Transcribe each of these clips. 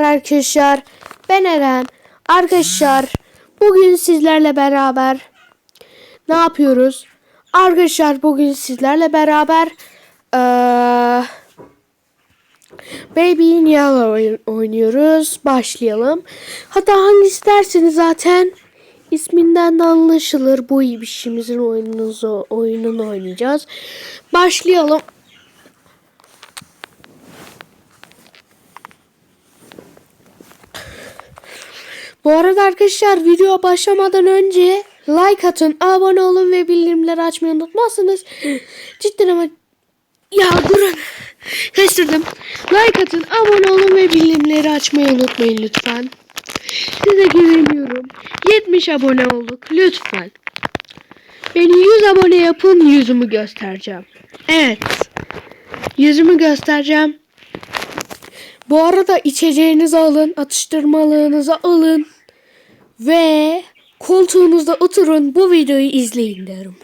Arkadaşlar ben Eren. Arkadaşlar bugün sizlerle beraber ne yapıyoruz? Arkadaşlar bugün sizlerle beraber eee Baby in Yellow oynuyoruz. Başlayalım. Hatta hangisi derseniz zaten isminden de anlaşılır. Bu işimizin oyununuzu, oyununu oynayacağız. Başlayalım. Bu arada arkadaşlar video başlamadan önce like atın, abone olun ve bildirimleri açmayı unutmazsınız. Cidden ama ya durun. Kaçtırdım. Like atın, abone olun ve bildirimleri açmayı unutmayın lütfen. Size güveniyorum. 70 abone olduk. Lütfen. Beni 100 abone yapın yüzümü göstereceğim. Evet. Yüzümü göstereceğim. Bu arada içeceğinizi alın, atıştırmalığınızı alın ve koltuğunuzda oturun bu videoyu izleyin derim.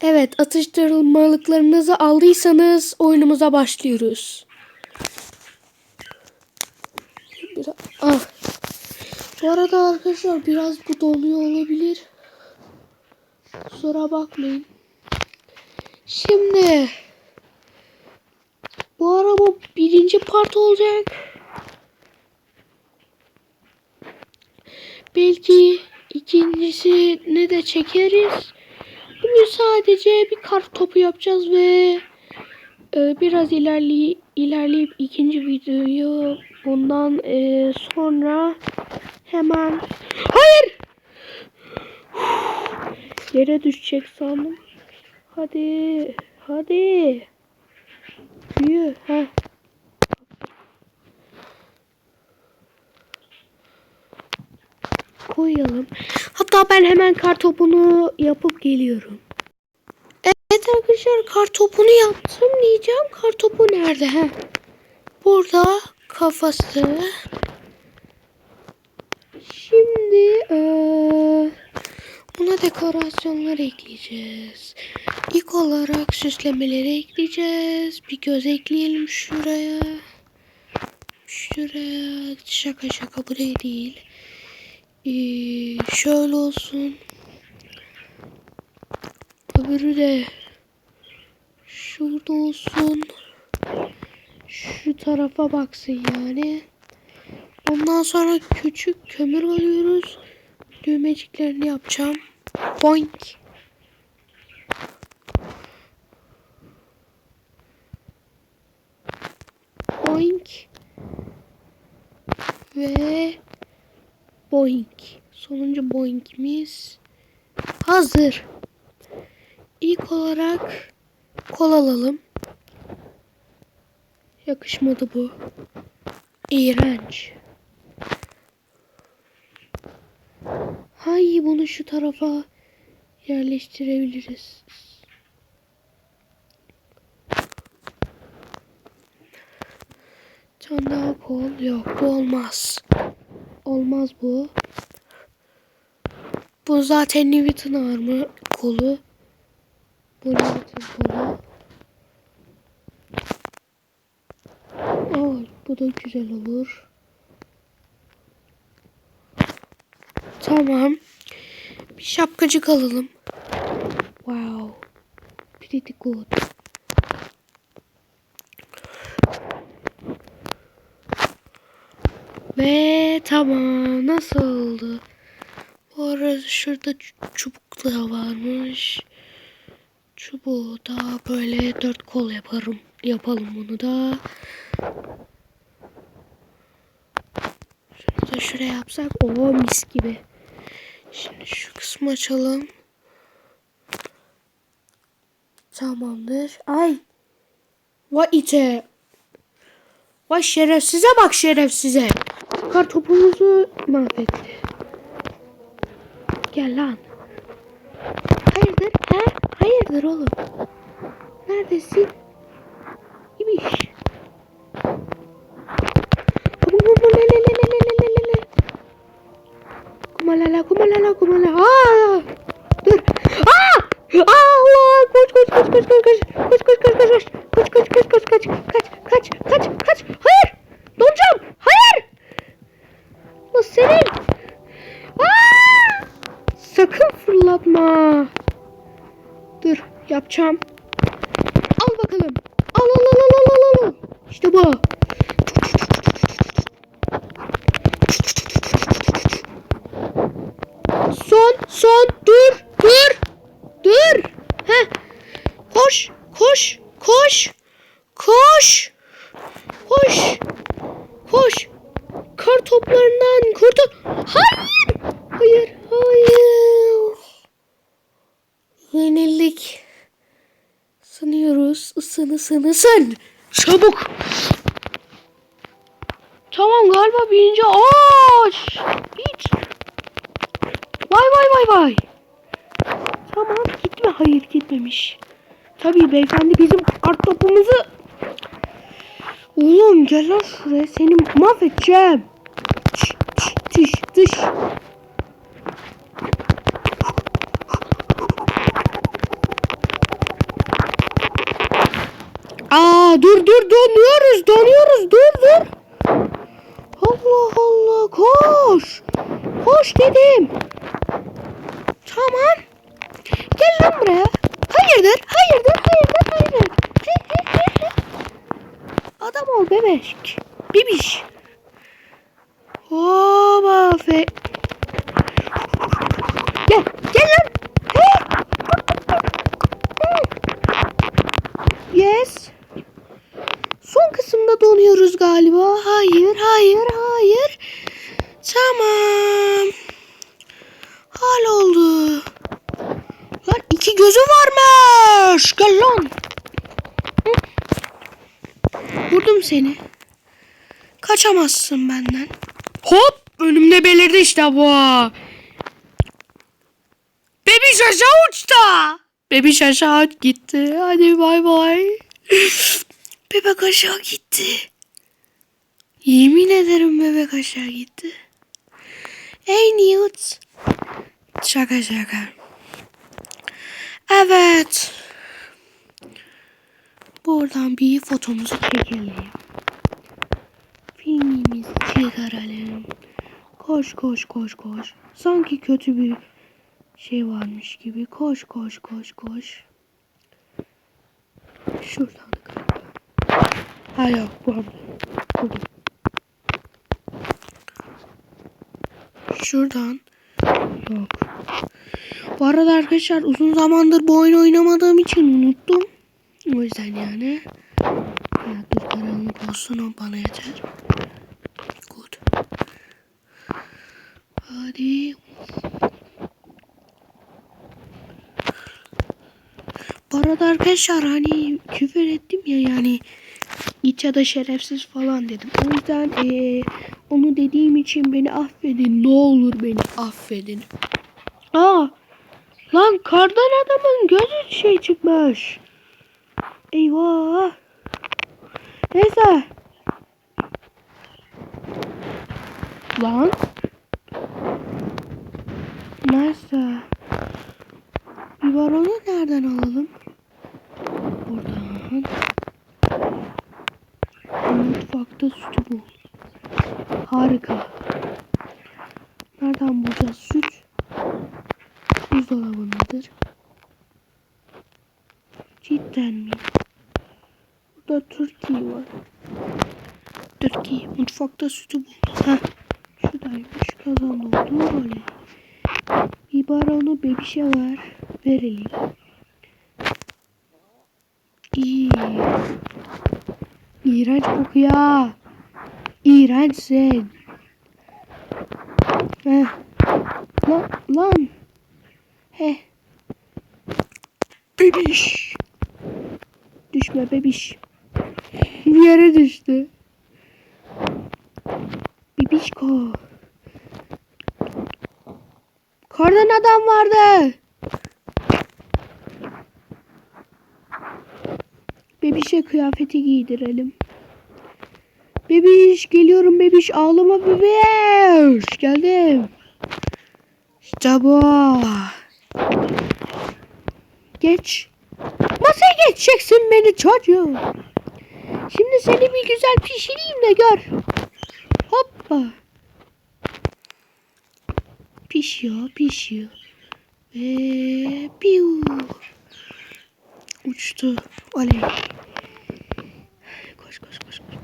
Evet, atıştırmalıklarınızı aldıysanız oyunumuza başlıyoruz. Ah. Bu arada arkadaşlar biraz bu donuyor olabilir. Kusura bakmayın. Şimdi bu ara bu birinci part olacak. Belki ikincisini de çekeriz. Bugün sadece bir kart topu yapacağız ve e, biraz ilerley ilerleyip ikinci videoyu bundan e, sonra hemen hayır yere düşecek sandım. Hadi hadi büyü ha. Koyalım. Hatta ben hemen kartopunu yapıp geliyorum. Evet arkadaşlar kartopunu yaptım diyeceğim. Kartopu nerede? He. Burada kafası. Şimdi eee, buna dekorasyonlar ekleyeceğiz. İlk olarak süslemeleri ekleyeceğiz. Bir göz ekleyelim şuraya. Şuraya. Şaka şaka buraya değil. Ee, şöyle olsun. Öbürü de şurada olsun. Şu tarafa baksın yani. Ondan sonra küçük kömür alıyoruz. Düğmeciklerini yapacağım. Boink. Boink. Ve Boeing. Sonuncu Boeing'imiz hazır. İlk olarak kol alalım. Yakışmadı bu. İğrenç. Hay bunu şu tarafa yerleştirebiliriz. Daha kol. Yok bu olmaz. Olmaz bu. Bu zaten Newton armı kolu. Bu Newton kolu. Aa, bu da güzel olur. Tamam. Bir şapkacık alalım. Wow. Pretty good. Ve tamam. Nasıl oldu? Bu arada şurada çubuk da varmış. Çubuğu da böyle dört kol yaparım. Yapalım bunu da. Şunu da şuraya yapsak. Oo mis gibi. Şimdi şu kısmı açalım. Tamamdır. Ay. Vay ite. Vay şerefsize bak şerefsize. Kartopumuzu mahvetti. Gel lan. Hayırdır? He? Hayırdır oğlum? Neredesin? İbiş. Kumalala kumalala kumalala. Aa! Allah koş koş koş koş koş koş. Koş koş koş koş koş. Koş koş koş kaç. Kaç kaç kaç kaç. Hayır. Donacağım. Hayır. Bu senin. Sakın fırlatma. Dur yapacağım. Al bakalım. Al al al al al al. İşte bu. Isın ısın ısın. Çabuk. Tamam galiba birinci ağaç. Hiç. Vay vay vay vay. Tamam gitme. Hayır gitmemiş. Tabii beyefendi bizim art topumuzu... Oğlum gel lan şuraya seni mahvedeceğim. Dur dur donuyoruz donuyoruz dur dur. Allah Allah koş. Koş dedim. Tamam. Gel lan buraya. Hayırdır hayırdır hayırdır hayırdır. Adam ol bebek. Bibiş. Hoba fe. Gel gel lan. Hey. Yes. Son kısımda donuyoruz galiba. Hayır, hayır, hayır. Tamam. Hal oldu. Lan iki gözü varmış. Gel lan. Vurdum seni. Kaçamazsın benden. Hop önümde belirdi işte bu. Bebiş aşağı uçtu. Bebiş aşağı gitti. Hadi bay bay. Bebek aşağı gitti. Yemin ederim bebek aşağı gitti. Ey Newt. Şaka şaka. Evet. Buradan bir fotomuzu çekelim. Filmimizi çıkaralım. Koş koş koş koş. Sanki kötü bir şey varmış gibi. Koş koş koş koş. Şuradan. Ha yok bu. Şuradan. Yok. Bu arada arkadaşlar uzun zamandır bu oyunu oynamadığım için unuttum. O yüzden yani. Ya dur karanlık olsun o bana yeter. Good. Hadi. Bu arada arkadaşlar hani küfür ettim ya yani iç ya da şerefsiz falan dedim. O yüzden eee, onu dediğim için beni affedin. Ne olur beni affedin. Aa, lan kardan adamın gözü şey çıkmış. Eyvah. Neyse. Lan. Neyse. Biberonu nereden alalım? Buradan. Sütü bul. Harika. Nereden bulacağız süt? Buzdolabındadır. Cidden mi? Burada Türkiye var. Türkiye mutfakta sütü bul. Heh. Şuradaymış kazan oldu öyle. Biberonu bebişe ver. Verelim. İyi. İğrenç kokuyor. İğrençsin. Heh. Lan, lan. Heh. Bebiş. Düşme bebiş. Yere düştü. Bibişko. Kardan adam vardı. Bebişe kıyafeti giydirelim. Bebiş geliyorum bebiş ağlama bebiş. Geldim. İşte. Geç. Masaya geçeceksin beni çocuğum. Şimdi seni bir güzel pişireyim de gör. Hoppa. Pişiyor pişiyor. Ve piu. Uçtu. Oley. Koş koş koş koş. koş.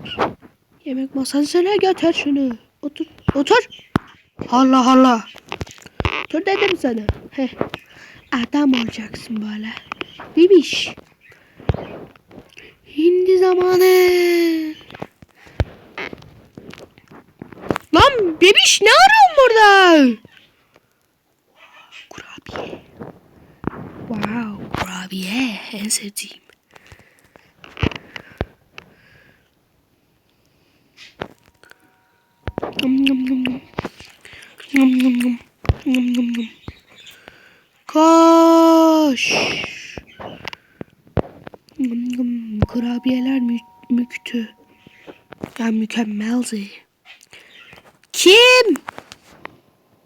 Yemek masasına götür şunu. Otur. Otur. Allah Allah. Dur dedim sana. Heh. Adam olacaksın böyle. Bibiş. Hindi zamanı. Lan bebiş ne arıyorsun burada? Kurabiye. Wow, kurabiye en sevdiğim. Yum yum yum yum. Yum yum yum. Yum yum yum. Koş. Kurabiyeler mü müktü. Ya mükemmeldi. Kim?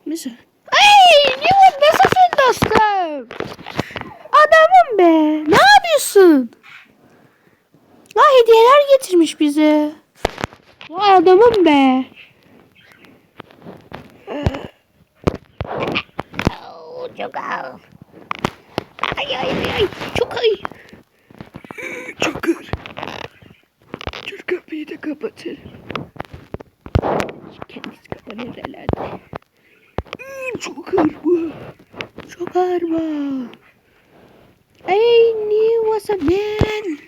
Mesela. Ay Newt nasılsın dostum? Adamım be. Ne yapıyorsun? Ha hediyeler getirmiş bize. Vay adamım be. Çok ağır. Ay ay ay. Çok ay. Çok ağır. Dur kapıyı da kapatır. Kendisi kapanır herhalde. Hmm, Çok ağır bu. Çok ağır bu. Ay ne was a man.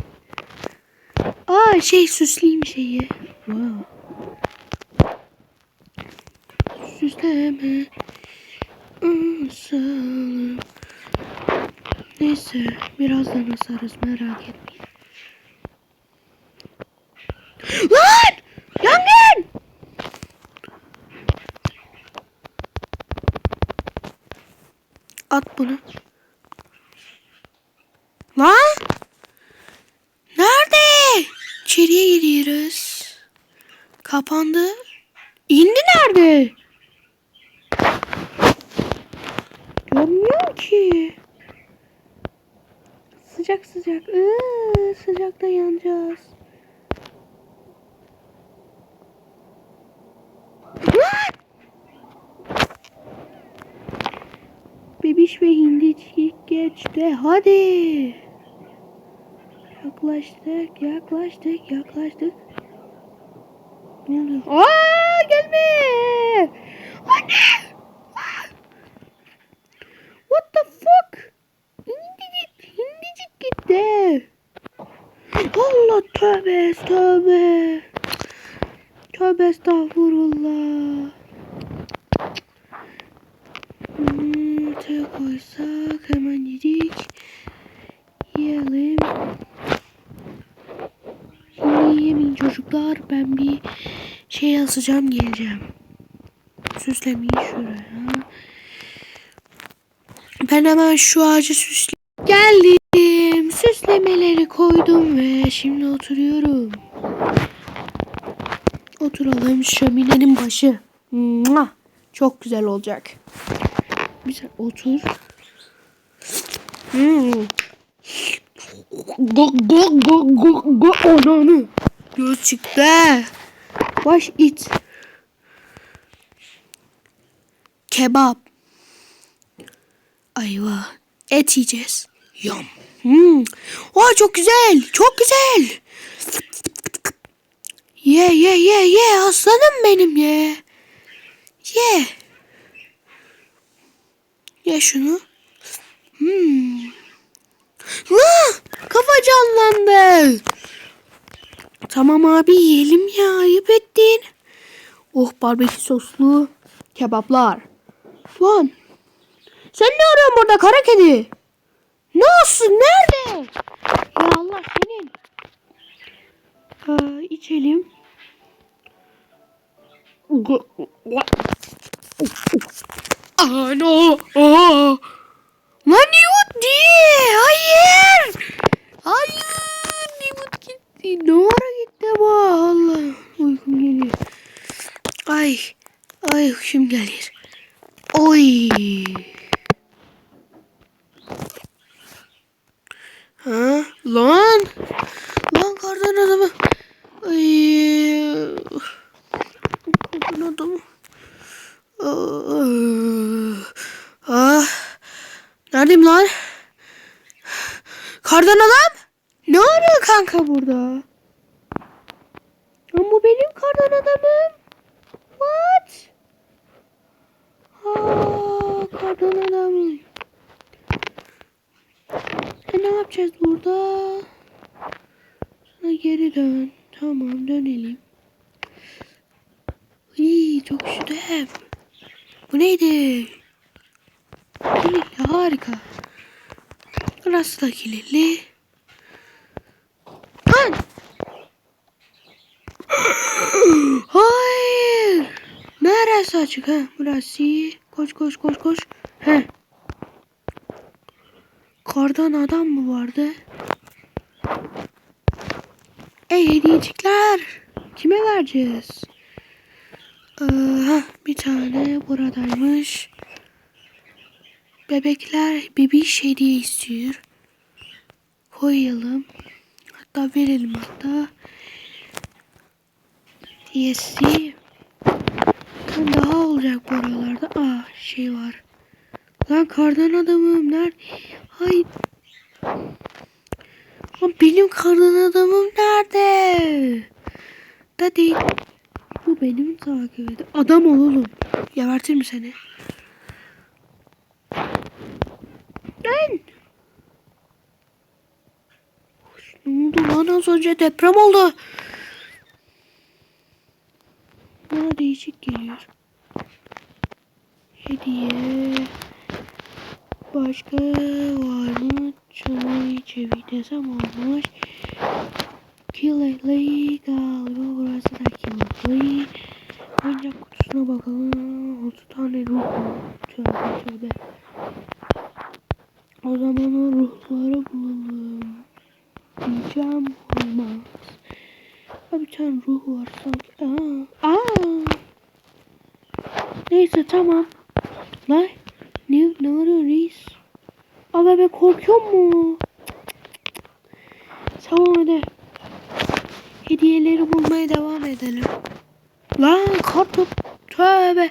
Aa şey süsleyeyim şeyi. Wow. Süsleme. Asalım. Neyse birazdan asarız merak etmeyin. Lan! Yangın! At bunu. Lan! Nerede? İçeriye giriyoruz. Kapandı. Bebiş ve hindicik geçti. Hadi. Yaklaştık, yaklaştık, yaklaştık. Ne oluyor? Aa, gelme. Anne! What the fuck? Hindicik, hindicik gitti. Allah tövbe tövbe. Tövbe estağfurullah. Ortaya koysak hemen yedik. Yiyelim. Şimdi yemeyin çocuklar. Ben bir şey asacağım geleceğim. Süslemeyi şuraya. Ben hemen şu ağacı süsle... Geldim. Süslemeleri koydum ve şimdi oturuyorum. Oturalım şöminenin başı. Çok güzel olacak. Güzel otur. Hmm. Go go go go go ananı. Göz çıktı. Baş it. Kebap. Ayva. Et yiyeceğiz. Yum. Hmm. Aa, çok güzel. Çok güzel. Ye ye ye ye aslanım benim ye. Ye. Ye şunu. Hmm. La, kafa canlandı. Tamam abi yiyelim ya ayıp ettin. Oh barbekü soslu kebaplar. Lan sen ne arıyorsun burada kara kedi? Ne olsun nerede? Ya Allah senin. Aa, içelim. Ano. Aa. Lan Newt diye. Hayır. Hayır. Newt gitti. Ara gitti bu? Allah. Uykum geliyor. Ay. Ay uykum geliyor. Oy. Ha? Lan. Lan kardan adamı. Ay. Kardan adamı. Ah. Ah. Neredeyim lan? Adam? Ne arıyor kanka burada? Ama bu benim kardan adamım. What? Aa, kardan adamım. E ne yapacağız burada? Sana geri dön. Tamam dönelim. İyi çok üşüdüm. Bu neydi? Harika. Burası da kilitli. Lan! Hayır. Neresi açık ha? Burası. Koş koş koş koş. He. Kardan adam mı vardı? Ey hediyecikler. Kime vereceğiz? Ee, bir tane buradaymış. Bebekler bebiş hediye istiyor. Koyalım. Hatta verelim hatta. Yesi. Kan daha olacak bu aralarda. Aa şey var. Lan kardan adamım nerede? Hay. Lan benim kardan adamım nerede? Da değil. Bu benim takip edi. Adam ol oğlum. Gebertir mi seni? Lan. Ne oldu lan az önce deprem oldu. Bana değişik geliyor. Hediye. Başka var mı? Çamayı çevik desem olmuş. Kilitli galiba burası da kilitli. Oyuncak kutusuna bakalım. 30 tane ruh var. Tövbe tövbe. O zaman o ruhları bulalım. Diyeceğim olmaz. Ha bir tane ruh var sanki. Aa, aa. Neyse tamam. Lan ne, ne arıyor reis? Aa bebek korkuyor mu? Tamam hadi. Hediyeleri bulmaya devam edelim. Lan kartop. Tövbe.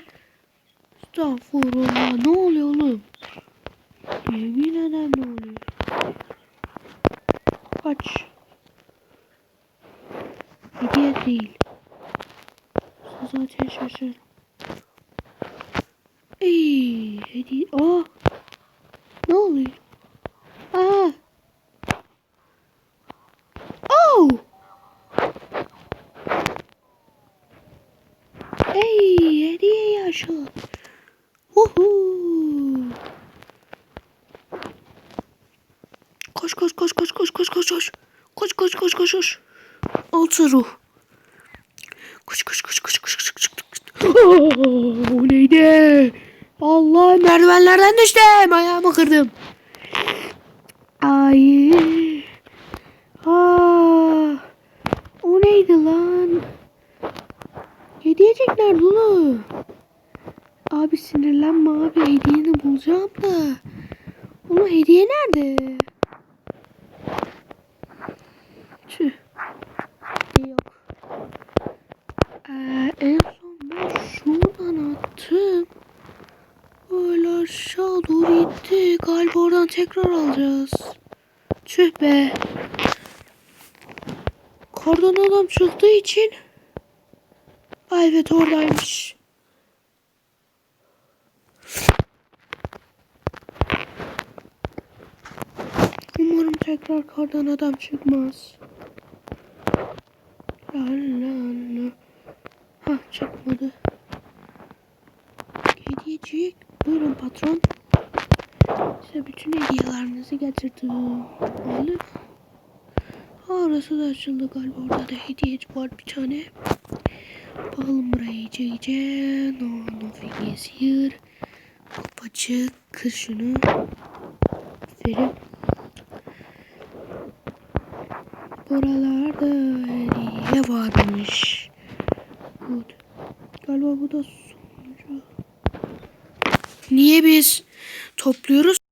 Estağfurullah. Ne oluyor oğlum? Yemin ederim ne oluyor? Kaç. Hediye değil. Zaten şaşırdım. Ey, hediye. Aa. Ne oluyor? Aa. Oh. Ey, hediye yaşı. Uhu. Koş koş koş koş koş koş koş koş. Koş koş koş koş koş. Ruh. Koş koş koş koş koş koş koş. Bu neydi? Allah merdivenlerden düştüm. Ayağımı kırdım. Ay. Aa. O neydi lan? Hediyecekler dolu. Abi sinirlenme abi hediyeni bulacağım da. Onun hediye nerede? Tüh. Hediye yok. Ee, en son ben şuradan attım. Böyle aşağı doğru gitti. Galiba oradan tekrar alacağız. Tüh be. Kardan adam çıktığı için. Ay evet oradaymış. Umarım tekrar kardan adam çıkmaz. La la la. Ha çıkmadı. Hediyecik. Buyurun patron. Size bütün hediyelerinizi getirdim. Ha orası da açıldı galiba. Orada da hediyecik var bir tane. Bakalım buraya iyice iyice. No, nothing is here. Kapacık. Kır şunu. Aferin. Buralarda hediye varmış. Good. Galiba bu da sonuncu. Niye biz topluyoruz?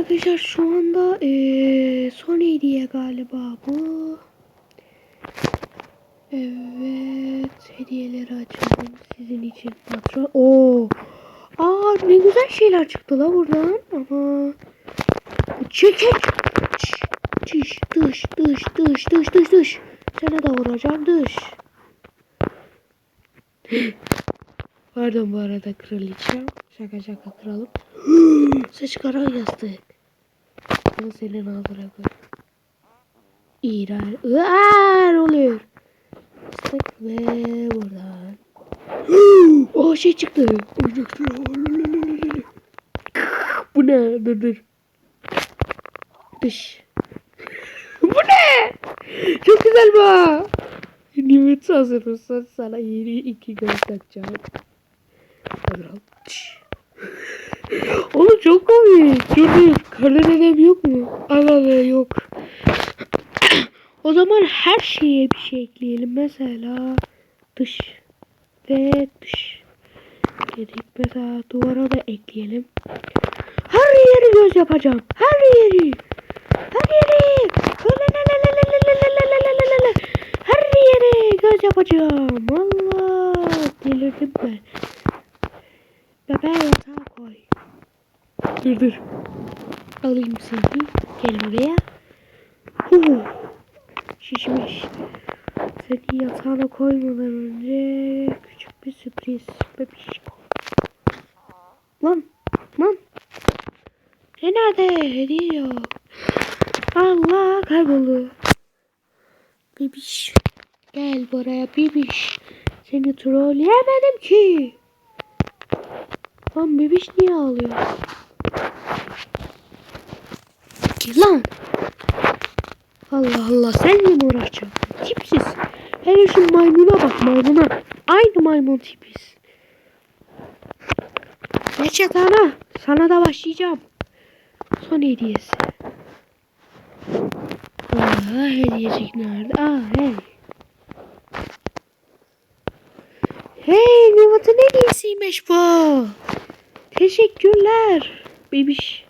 Arkadaşlar şu anda eee son hediye galiba bu. Evet hediyeleri açalım sizin için patron. Oo Aa ne güzel şeyler çıktı la buradan. Ama çekek. Çiş, dış, dış, dış, dış, dış, dış. Sana da vuracağım dış. Pardon bu arada kraliçem. Şaka şaka kralım. Sıçkaran yastık. Bunu senin ağzına koy. İğren. Iıar oluyor. Yastık ve buradan. o şey çıktı. Bu ne? Dur dur. Dış. bu ne? Çok güzel bu. Nimet hazırsan sana yeni iki göz takacağım. Hadi al. Oğlum çok komik. Dur dur. Karın yok mu? Al yok. o zaman her şeye bir şey ekleyelim. Mesela dış ve dış dedik. Mesela duvara da ekleyelim. Her yeri göz yapacağım. Her yeri. Her yeri. Her yeri göz yapacağım. Allah delirdim ben. Bebeğe yatağa koy. Dur dur. Alayım seni. Gel buraya. Huh. Şişmiş. Seni yatağına koymadan önce küçük bir sürpriz. Bebişko. Lan. Lan. Ne nerede? Hediye yok. Allah kayboldu. Bebiş. Gel buraya bebiş. Seni trolleyemedim ki. Lan bebiş niye ağlıyor? Ki lan. Allah Allah senle mi uğraşacağım? Tipsiz. Hele şu maymuna bak maymuna. Aynı maymun tipiz. Geç yatağına. Sana da başlayacağım. Son hediyesi. Aa, hediyecik nerede? Aa hey. Hey Nihat'ın hediyesiymiş bu. Teşekkürler. Bebiş.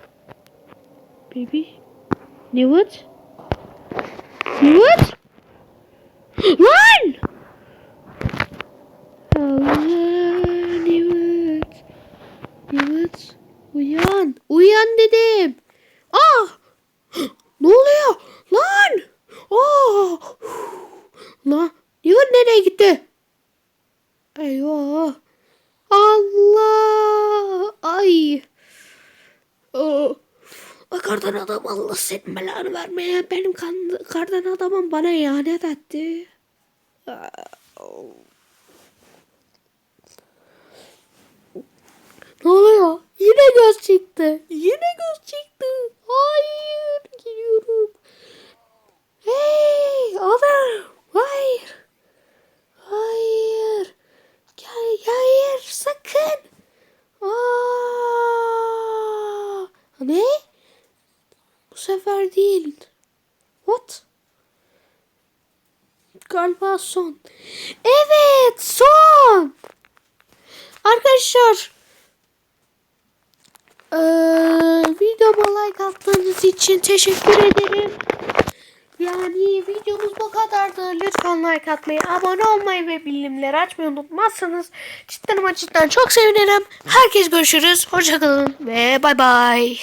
Bebiş. Ne what? Ne what? Belanı vermeye. Benim kardan adamım bana ihanet etti. Ah, oh. Ne oluyor? Yine göz çıktı. Yine göz çıktı. Hayır. Gidiyorum. Hey adam. Hayır. Hayır. Gel, hayır sakın. Aa, ne? Bu sefer değil. What? Galiba son. Evet son. Arkadaşlar. Eee videoma like attığınız için teşekkür ederim. Yani videomuz bu kadardı. Lütfen like atmayı, abone olmayı ve bildirimleri açmayı unutmazsanız cidden ama cidden çok sevinirim. Herkes görüşürüz. Hoşçakalın ve bay bay.